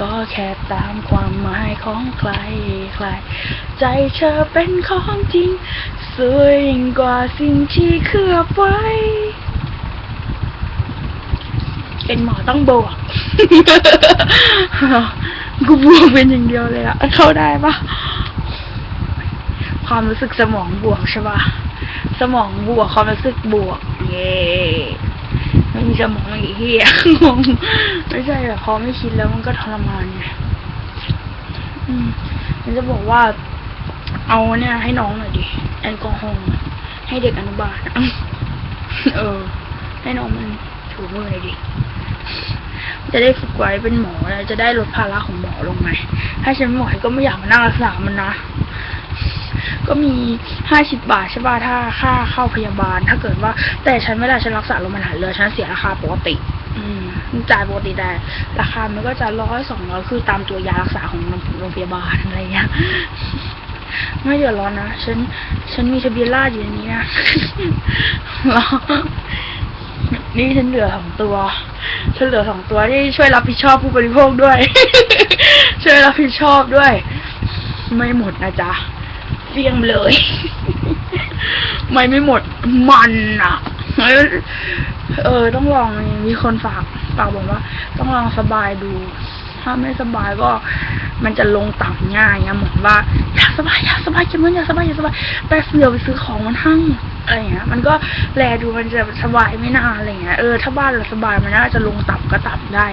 ก็แค่ตามความหมายของใครใคร ใจเธอเป็นของจริง สวยยิ่งกว่าสิ่งที่เคลือบไว้ เป็นหมอต้องบวกกูบวกเป็นอย่างเดียวเลยอะเข้าได้ปะความรู้สึกสมองบวกใช่ปะสมองบวกความรู้สึกบวก เย่ไม่มี สมองอ้เหี้ยงงไม่ใช่แบบพอไม่คิดแล้วมันก็ทรมานไงอืมมันจะบอกว่า เอาเนี่ย ให้น้องหน่อยดิแอลกอฮอล์ให้เด็กอนุบาลเออ ให้น้องมันถูมือหน่อยดิจะได้ฝึกไว้เป็นหมอแล้วจะได้ลดภาระของหมอลงไหมถ้าฉันไม่ไหวก็ไม่อยากมานั่งรักษามันนะ ก็มีห้าสิบบาทใช่ป่ะถ้าค่าเข้าพยาบาล ถ้าเกิดว่า แต่ฉันไม่ได้ฉันรักษาโรงพยาบาลเรือฉันเสียราคาปกติ อืมจ่ายปกติแต่ราคามันก็จะร้อยสองร้อยคือตามตัวยารักษาของโรงพยาบาลอะไรเงี้ยไม่เดือดร้อนนะฉัน ฉันมีทะเบียนราษอยู่ในนี้นะนี่ฉันเหลือสองตัว ฉันเหลือสองตัวที่ช่วยรับผิดชอบผู้บริโภคด้วย ช่วยรับผิดชอบด้วย ไม่หมดนะจ๊ะ เฟี้ยงเลย ไม่ไม่หมดมันอะเออเออ ต้องลองมีคนฝากฝากบอกว่า ต้องลองสบายดู ถ้าไม่สบายก็มันจะลงต่ำง่ายไงเหมือนว่าอยากสบายอยากสบายเก็บเงินอยากสบายอยากสบายแป๊บเดียวไปซื้อของมันหั่งอะไรอย่างเงี้ยมันก็แลดูมันจะสบายไม่นานอะไรอย่างเงี้ยเออถ้าบ้านเราสบายมันน่าจะลงต่ำก็ต่ำได้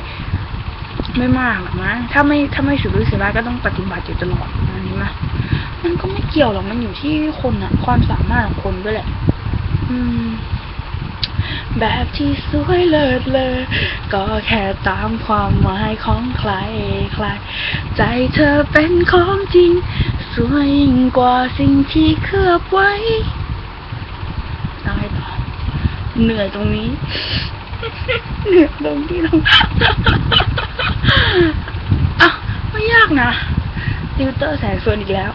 ไม่มากหรอกนะถ้าไม่ถ้าไม่สุรุ่ยสุร่ายก็ต้องปฏิบัติอยู่ตลอดอันนี้มา มันก็ไม่เกี่ยวหรอกมันอยู่ที่คนอะความสามารถของคนด้วยแหละ อืม แบบที่สวยเลิศเลยก็แค่ตามความหมายของใครใคร ใจเธอเป็นของจริง สวยยิ่งกว่าสิ่งที่เคลือบไว้ได้ต่อเหนื่อยตรงนี้ เหนื่อยตรงที่เราอะไม่ยากนะ ติวเตอร์แสงส่วนอีกแล้ว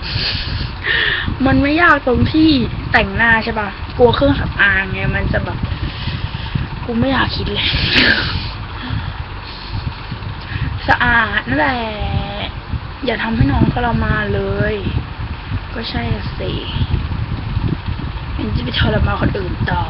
มันไม่ยากตรงที่แต่งหน้าใช่ปะกลัวเครื่องสำอางไง มันจะแบบ กูไม่อยากคิดเลย สะอาดนั่นแหละ อย่าทำให้น้องทรมานเลย ก็ใช่สิมันจะไปทรมานคนอื่นต่อ